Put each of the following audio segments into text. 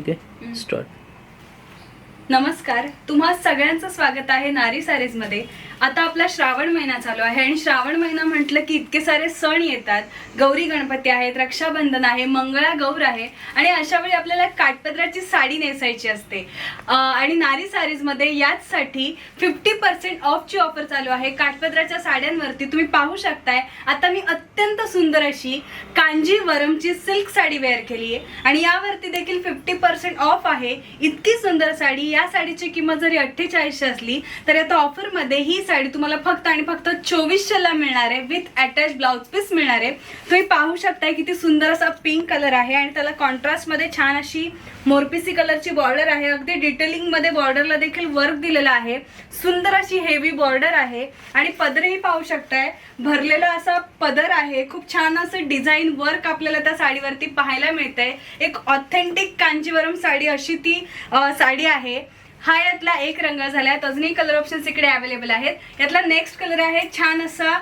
Okay start नमस्कार. तुम्हा सगळ्यांचं स्वागत आहे नारी सारीजमध्ये आता आपला श्रावण महिना चालू आहे आणि श्रावण महिना म्हटलं की इतके सारे सण येतात. गौरी गणपती आहेत रक्षाबंधन आहे मंगळा गौर आहे. आणि अशा वेळी आपल्याला काठपदराची साडी नेसायची असते. आणि नारी सारीजमध्ये याचसाठी फिफ्टी पर्सेंट ऑफची ऑफर चालू आहे. काठपदराच्या साड्यांवरती तुम्ही पाहू शकताय आता मी अत्यंत सुंदर अशी कांजीवरमची सिल्क साडी वेअर केली आहे. आणि यावरती देखील फिफ्टी पर्सेंट ऑफ आहे. इतकी सुंदर साडी या साडीची किंमत जरी अठ्ठेचाळीसशे असली तर आता ऑफरमध्ये ही साडी तुम्हाला फक्त आणि फक्त चोवीसशेला मिळणार आहे. विथ अटॅच ब्लाउज पीस मिळणार आहे. तुम्ही पाहू शकताय किती सुंदर असा पिंक कलर आहे आणि त्याला कॉन्ट्रास्टमध्ये छान अशी मोरपिसी कलरची बॉर्डर आहे. अगदी डिटेलिंगमध्ये बॉर्डरला देखील वर्क दिलेला आहे. सुंदर अशी हेवी बॉर्डर आहे. आणि पदरही पाहू शकताय. भरलेला असा पदर आहे. खूप छान असं डिझाईन वर्क आपल्याला त्या साडीवरती पाहायला मिळतंय. एक ऑथेंटिक कांजीवरम साडी अशी ती साडी आहे. हा यातला एक रंग झालाय. अजूनही कलर ऑप्शन्स इकडे अवेलेबल आहेत. यातला नेक्स्ट कलर आहे छान असा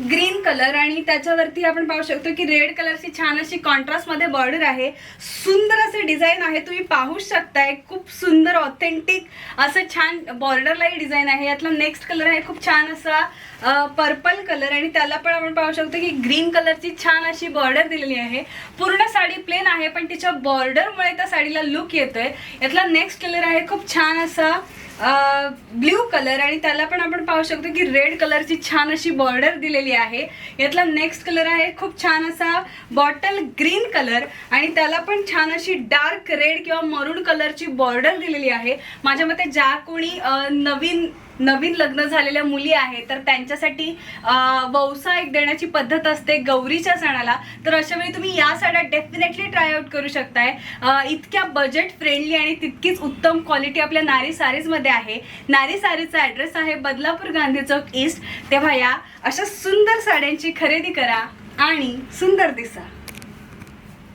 ग्रीन कलर आणि त्याच्यावरती आपण पाहू शकतो की रेड कलरची छान अशी कॉन्ट्रास्टमध्ये बॉर्डर आहे. सुंदर असे डिझाईन आहे. तुम्ही पाहू शकताय खूप सुंदर ऑथेंटिक असं छान बॉर्डरलाही डिझाईन आहे. यातला नेक्स्ट कलर आहे खूप छान असा पर्पल कलर आणि त्याला पण आपण पाहू शकतो की ग्रीन कलरची छान अशी बॉर्डर दिलेली आहे. पूर्ण साडी प्लेन आहे पण तिच्या बॉर्डरमुळे त्या साडीला लुक येतोय. यातला नेक्स्ट कलर आहे खूप छान असा ब्ल्यू कलर आणि त्याला पण आपण पाहू शकतो की रेड कलरची छान अशी बॉर्डर दिलेली आहे. यातला नेक्स्ट कलर आहे खूप छान असा बॉटल ग्रीन कलर आणि त्याला पण छान अशी डार्क रेड किंवा मरून कलरची बॉर्डर दिलेली आहे. माझ्या मते ज्या कोणी नवीन नवीन लग्न झालेल्या मुली आहेत तर त्यांच्यासाठी वौसा एक देण्याची पद्धत असते गौरीच्या सणाला. तर अशा वेळी तुम्ही या साड्या डेफिनेटली ट्राय आउट करू शकताय. इतक्या बजेट फ्रेंडली आणि तितकीच उत्तम क्वालिटी आपल्या नारी सारीजमध्ये आहे. नारी सारीचा ॲड्रेस आहे बदलापूर गांधी चौक ईस्ट तेव्हा या अशा सुंदर साड्यांची खरेदी करा आणि सुंदर दिसा.